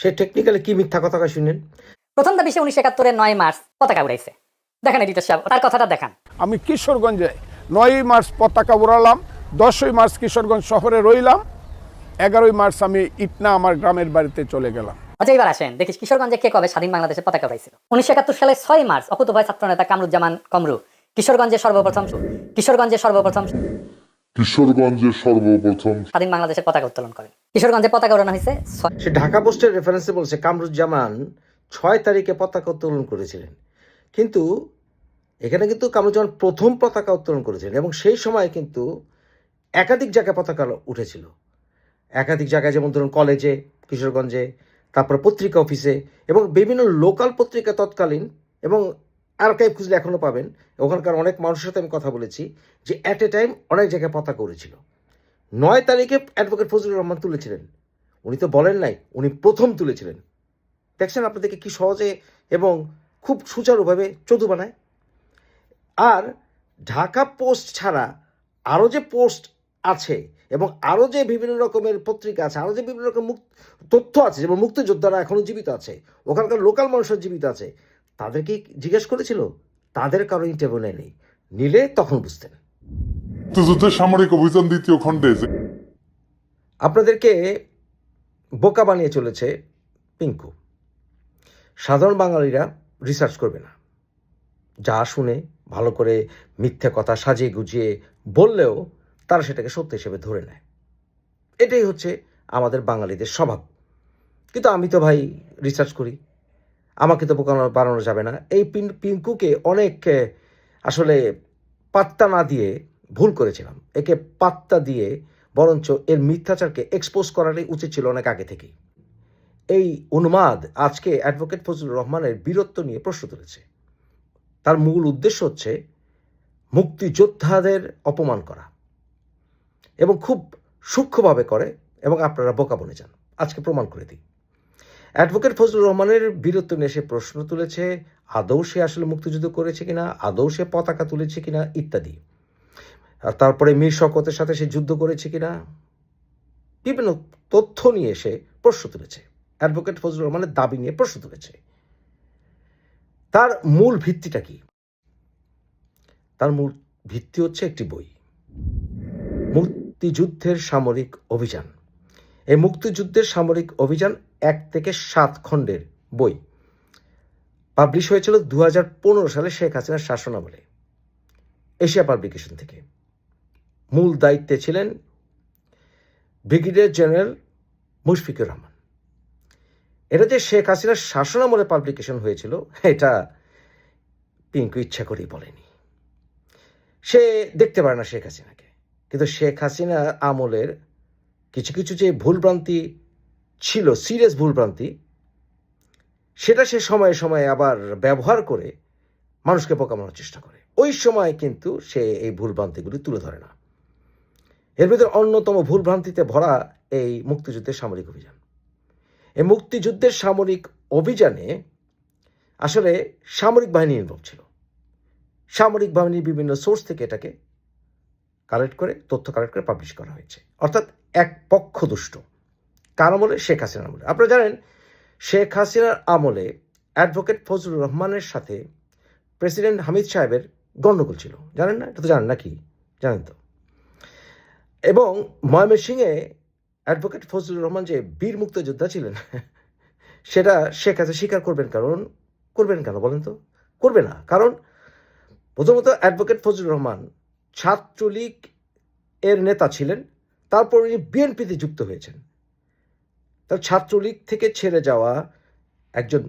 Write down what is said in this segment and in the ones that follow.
সে technically কি মিথ্যা কথা শুনেন? প্রথম দাবি সে উনিশশো একাত্তরের নয় মার্চ পতাকা উড়াইছে। দেখেন এডিটর সাহেব তার কথাটা দেখান। আমি কিশোরগঞ্জে নয়ই মার্চ পতাকা উড়ালাম দশই মার্চ কিশোরগঞ্জ শহরে রইলাম এগারোই মার্চ আমি ইটনা আমার গ্রামের বাড়িতে চলে গেলাম। আচ্ছা এবার আসেন দেখিস কিশোরগঞ্জে কে কবে স্বাধীন বাংলাদেশে পতাকা উড়াইছিল? উনিশশো একাত্তর সালে ছয় মার্চ অকুতভয় ছাত্রনেতা কামরুজ্জামান কমরু কিশোরগঞ্জে সর্বপ্রথম কিশোরগঞ্জে সর্বপ্রথম কিশোরগঞ্জে সর্বপ্রথম স্বাধীন বাংলাদেশের পতাকা উত্তোলন করেন। কিশোরগঞ্জে পতাকা উড়ানো হয়েছে। সে ঢাকা পোস্টের রেফারেন্সে বলছে, কামরুজ্জামান ছয় তারিখে পতাকা উত্তোলন করেছিলেন। কিন্তু এখানে কিন্তু কামরুজ্জামান প্রথম পতাকা উত্তোলন করেছিলেন এবং সেই সময় কিন্তু একাধিক জায়গায় পতাকা উঠেছিল। একাধিক জায়গায় যেমন ধরুন কলেজে কিশোরগঞ্জে, তারপর পত্রিকা অফিসে এবং বিভিন্ন লোকাল পত্রিকা তৎকালীন এবং আর্কাইভ খুঁজলে এখনও পাবেন। ওখানকার অনেক মানুষের সাথে আমি কথা বলেছি যে অ্যাট এ টাইম অনেক জায়গায় পতাকা উড়েছিল। নয় তারিখে অ্যাডভোকেট ফজলুর রহমান তুলেছিলেন। উনি তো বলেন নাই, উনি প্রথম তুলেছিলেন। দেখছেন আপনাদেরকে কি সহজে এবং খুব সুচারুভাবে চতু বানায়? আর ঢাকা পোস্ট ছাড়া আরও যে পোস্ট আছে এবং আরও যে বিভিন্ন রকমের পত্রিকা আছে, আরও যে বিভিন্ন রকম তথ্য আছে, যেমন মুক্তিযোদ্ধারা এখনও জীবিত আছে, ওখানকার লোকাল মানুষের জীবিত আছে, তাদেরকে জিজ্ঞেস করেছিল? তাদের কারও ইন্টারভিউ নেয়নি নিলে তখন বুঝতেন। মুক্তিযুদ্ধের সামরিক অভিযান দ্বিতীয় খণ্ডে আপনাদেরকে বোকা বানিয়ে চলেছে পিঙ্কু। সাধারণ বাঙালিরা রিসার্চ করবে না। যা শুনে, ভালো করে মিথ্যে কথা সাজিয়ে গুজিয়ে বললেও তারা সেটাকে সত্য হিসেবে ধরে নেয়। এটাই হচ্ছে আমাদের বাঙালিদের স্বভাব। কিন্তু আমি তো ভাই রিসার্চ করি। আমাকে তো বোকা বানানো যাবে না। এই পিঙ্কুকে অনেক, আসলে পাত্তা না দিয়ে ভুল করেছিলাম। একে পাত্তা দিয়ে বরঞ্চ এর মিথ্যাচারকে এক্সপোজ করারই উচিত ছিল অনেক আগে থেকেই। এই উন্মাদ আজকে অ্যাডভোকেট ফজলুর রহমানের বীরত্ব নিয়ে প্রশ্ন তুলেছে। তার মূল উদ্দেশ্য হচ্ছে মুক্তিযোদ্ধাদের অপমান করা এবং খুব সূক্ষ্মভাবে করে এবং আপনারা বোকা বনে যান। আজকে প্রমাণ করে দিই। অ্যাডভোকেট ফজলুর রহমানের বীরত্ব নিয়ে সে প্রশ্ন তুলেছে, আদৌ সে আসলে মুক্তিযুদ্ধ করেছে কিনা, আদৌ সে পতাকা তুলেছে কিনা, ইত্যাদি। আর তারপরে মীর শকতের সাথে সে যুদ্ধ করেছে কিনা? বিভিন্ন তথ্য নিয়ে সে প্রশ্ন তুলেছে। অ্যাডভোকেট ফজলুর রহমানের দাবি নিয়ে প্রশ্ন তুলেছে। তার মূল ভিত্তিটা কি? তার মূল ভিত্তি হচ্ছে একটি বই। মুক্তিযুদ্ধের সামরিক অভিযান। এই মুক্তিযুদ্ধের সামরিক অভিযান এক থেকে সাত খণ্ডের বই। পাবলিশ হয়েছিল দু হাজার পনেরো সালে শেখ হাসিনার শাসনামলে। এশিয়া পাবলিকেশন থেকে। মূল দায়িত্বে ছিলেন ব্রিগেডিয়ার জেনারেল মুশফিকুর রহমান। এটা যে শেখ হাসিনার শাসনামলে পাবলিকেশন হয়েছিল, এটা পিঙ্কু ইচ্ছা করেই বলেনি। সে দেখতে পারে না শেখ হাসিনাকে, কিন্তু শেখ হাসিনার আমলের কিছু কিছু যে ভুলভ্রান্তি ছিল, সিরিয়াস ভুলভ্রান্তি, সেটা সে সময়ে সময়ে আবার ব্যবহার করে মানুষকে পোকামানোর চেষ্টা করে। ওই সময় কিন্তু সে এই ভুলভ্রান্তিগুলি তুলে ধরে না। এর ভিতরে অন্যতম ভুলভ্রান্তিতে ভরা এই মুক্তিযুদ্ধের সামরিক অভিযান। এই মুক্তিযুদ্ধের সামরিক অভিযানে আসলে সামরিক বাহিনী ইনভলভ ছিল। সামরিক বাহিনীর বিভিন্ন সোর্স থেকে এটাকে কালেক্ট করে, তথ্য কালেক্ট করে পাবলিশ করা হয়েছে। অর্থাৎ এক পক্ষ দুষ্ট। কার আমলে? শেখ হাসিনার আমলে। আপনারা জানেন, শেখ হাসিনার আমলে অ্যাডভোকেট ফজলুর রহমানের সাথে প্রেসিডেন্ট হামিদ সাহেবের গণ্ডগোল ছিল। জানেন না? এটা তো জানেন নাকি? জানেন তো। এবং ময়মনসিংহে অ্যাডভোকেট ফজলুর রহমান যে বীর মুক্তিযোদ্ধা ছিলেন, সেটা শেখ হাসিনা স্বীকার করবেন কারণ, করবেন কেন বলেন তো? করবে না। কারণ প্রথমত অ্যাডভোকেট ফজলুর রহমান ছাত্রলীগ এর নেতা ছিলেন, তারপর উনি বিএনপিতে যুক্ত হয়েছেন। তার ছাত্রলীগ থেকে ছেড়ে যাওয়া একজন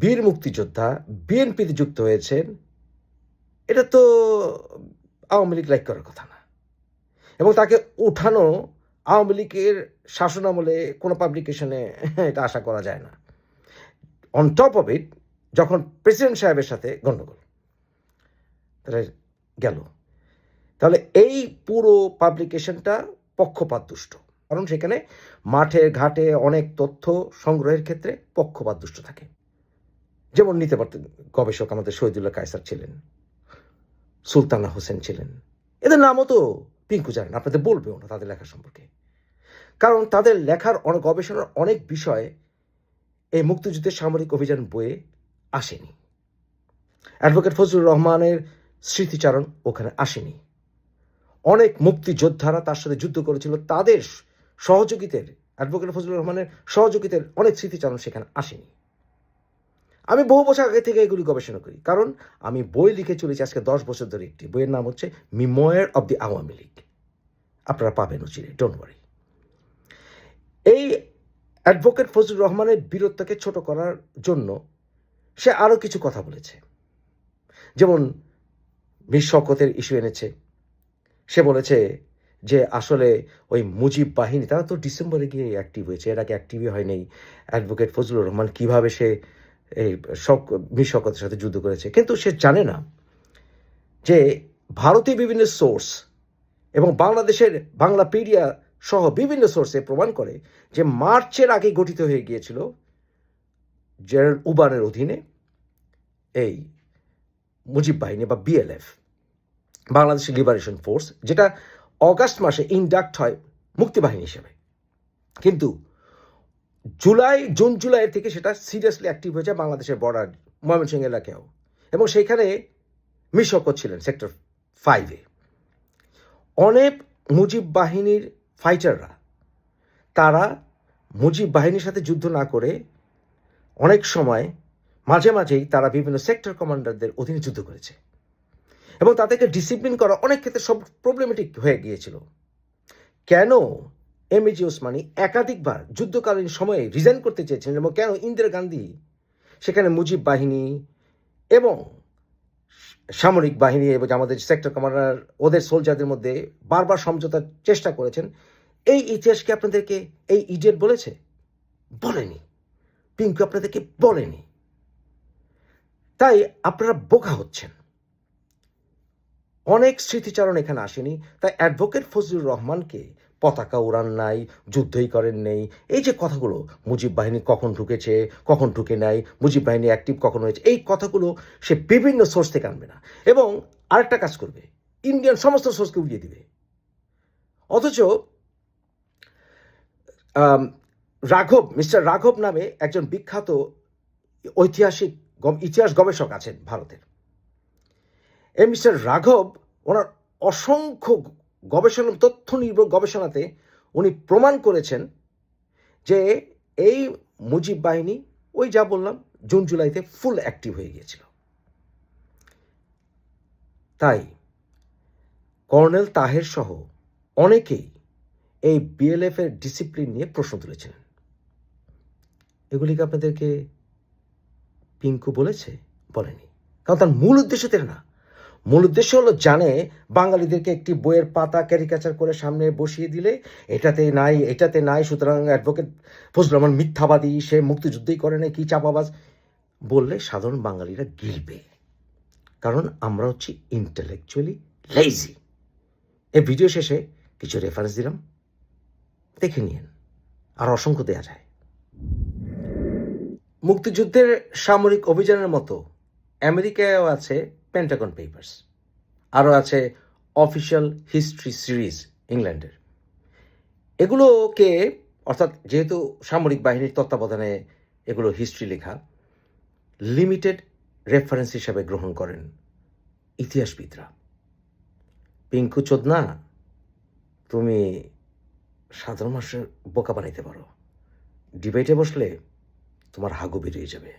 বীর মুক্তিযোদ্ধা বিএনপিতে যুক্ত হয়েছেন, এটা তো আওয়ামী লীগ লাইক করার কথা না। তাকে উঠানো আওয়ামী লীগের শাসনামলে কোনো পাবলিকেশনে এটা আশা করা যায় না। অন টপ অফ ইট যখন প্রেসিডেন্ট সাহেবের সাথে গণ্ডগোল তাহলে গেল। তাহলে এই পুরো পাবলিকেশনটা পক্ষপাত দুষ্ট। কারণ সেখানে মাঠে, ঘাটে অনেক তথ্য সংগ্রহের ক্ষেত্রে পক্ষপাত দুষ্ট থাকে। যেমন নিতে পারতেন গবেষক আমাদের শহীদুল্লাহ কায়সার ছিলেন, সুলতানা হোসেন ছিলেন। এদের নামও তো পিঙ্কু জানেন, আপনাদের বলবেও না তাদের লেখা সম্পর্কে। কারণ তাদের লেখার অনেক গবেষণার অনেক বিষয় এই মুক্তিযুদ্ধের সামরিক অভিযান বইয়ে আসেনি। অ্যাডভোকেট ফজলুর রহমানের স্মৃতিচারণ ওখানে আসেনি। অনেক মুক্তিযোদ্ধারা তার সাথে যুদ্ধ করেছিল, তাদের সহযোগিতার, অ্যাডভোকেট ফজলুর রহমানের সহযোগিতার অনেক স্মৃতিচারণ সেখানে আসেনি। আমি বহু বছর আগে থেকে এগুলি গবেষণা করি। কারণ আমি বই লিখে চলেছি আজকে দশ বছর ধরে একটি। বইয়ের নাম হচ্ছে memoir of the Awami League. আপনারা পাবেন উচিরে ডোন্ট ওয়ারি এই অ্যাডভোকেট ফজলুর রহমানের বীরত্বকে ছোট করার জন্য সে আরও কিছু কথা বলেছে। যেমন মীর শওকতের ইস্যু এনেছে। সে বলেছে যে আসলে ওই মুজিব বাহিনী, তারা তো ডিসেম্বরে গিয়ে অ্যাক্টিভ হয়েছে, এর আগে অ্যাক্টিভই হয়নি। অ্যাডভোকেট ফজলুর রহমান কীভাবে সে এই শক সাথে যুদ্ধ করেছে। কিন্তু সে জানে না যে ভারতীয় বিভিন্ন সোর্স এবং বাংলাদেশের বাংলা পিডিয়া সহ বিভিন্ন সোর্সে প্রমাণ করে যে মার্চের আগে গঠিত হয়ে গিয়েছিল জেনারেল উবানের অধীনে এই মুজিব বাহিনী বা বিএলএফ বাংলাদেশ লিবারেশন ফোর্স যেটা অগাস্ট মাসে ইন্ডাক্ট হয় মুক্তিবাহিনী হিসেবে। কিন্তু জুলাই, জুন, জুলাই থেকে সেটা সিরিয়াসলি অ্যাক্টিভ হয়ে যায় বাংলাদেশের বর্ডার ময়মনসিংহ এলাকায়ও। এবং সেইখানে মিশকও ছিলেন সেক্টর ফাইভে অনেক মুজিব বাহিনীর ফাইটাররা তারা মুজিব বাহিনীর সাথে যুদ্ধ না করে অনেক সময় মাঝে মাঝেই তারা বিভিন্ন সেক্টর কমান্ডারদের অধীনে যুদ্ধ করেছে। এবং তাদেরকে ডিসিপ্লিন করা অনেক ক্ষেত্রে সব প্রবলেমেটিক হয়ে গিয়েছিল। কেন এম এজি ওসমানী একাধিকবার যুদ্ধকালীন সময়ে রিজাইন করতে চেয়েছিলেন এবং কেন ইন্দিরা গান্ধী, সেখানে মুজিব বাহিনী এবং সামরিক বাহিনী এবং আমাদের সেক্টর কমান্ডার ওদের সোলজারদের মধ্যে বারবার সমঝোতার চেষ্টা করেছেন। এই ইতিহাসকে আপনাদেরকে এই ইডিয়েট বলেছে? বলেনি। পিঙ্কু আপনাদেরকে বলেনি। তাই আপনারা বোকা হচ্ছেন। অনেক স্মৃতিচারণ এখানে আসেনি। তাই অ্যাডভোকেট ফজলুর রহমানকে পতাকা উড়ান নাই, যুদ্ধই করেন নেই। এই যে কথাগুলো, মুজিব বাহিনী কখন ঢুকেছে, কখন ঢুকে নাই, মুজিব বাহিনী অ্যাক্টিভ কখন হয়েছে, এই কথাগুলো সে বিভিন্ন সোর্স থেকে আনবে না। এবং আরেকটা কাজ করবে ইন্ডিয়ান সমস্ত সোর্সকে উড়িয়ে দিবে। অথচ রাঘব মিস্টার রাঘব নামে একজন বিখ্যাত ঐতিহাসিক ইতিহাস গবেষক আছেন ভারতের। এই মিস্টার রাঘব, ওনার অসংখ্য গবেষণা তথ্য নির্ভর গবেষণাতে উনি প্রমাণ করেছেন যে এই মুজিব বাহিনী, ওই যা বললাম, জুন জুলাইতে ফুল অ্যাক্টিভ হয়ে গিয়েছিল। তাই কর্নেল তাহের সহ অনেকেই এই বিএলএফ এর ডিসিপ্লিন নিয়ে প্রশ্ন তুলেছিলেন এগুলিকে আপনাদেরকে পিঙ্কু বলেছে? বলেনি। কারণ তার মূল উদ্দেশ্য তের না। মূল উদ্দেশ্য হলো জানে বাঙালিদেরকে একটি বইয়ের পাতা ক্যারিকাচার করে সামনে বসিয়ে দিলে এটাতে নাই এটাতে নাই, সুতরাং অ্যাডভোকেট ফজলুর রহমান মিথ্যাবাদী, সে মুক্তিযুদ্ধই করে না কি চাপাবাজ? বললে সাধারণ বাঙালিরা গিলবে। কারণ আমরা হচ্ছি ইন্টেলেকচুয়ালি লেজি এই ভিডিও শেষে কিছু রেফারেন্স দিলাম। দেখে নিন আর অসংখ্য দেয়া যায়। মুক্তিযুদ্ধের সামরিক অভিযানের মতো আমেরিকায়ও আছে পেন্টাগন পেপার্স আরও আছে অফিসিয়াল হিস্ট্রি সিরিজ ইংল্যান্ডের এগুলোকে, অর্থাৎ যেহেতু সামরিক বাহিনীর তত্ত্বাবধানে এগুলো হিস্ট্রি লেখা লিমিটেড রেফারেন্স হিসাবে গ্রহণ করেন ইতিহাসবিদরা। পিঙ্কু চোদনা, তুমি সাধারণ মানুষের বোকা বানাইতে পারো। ডিবেটে বসলে তোমার হাগু বেরিয়ে যাবে।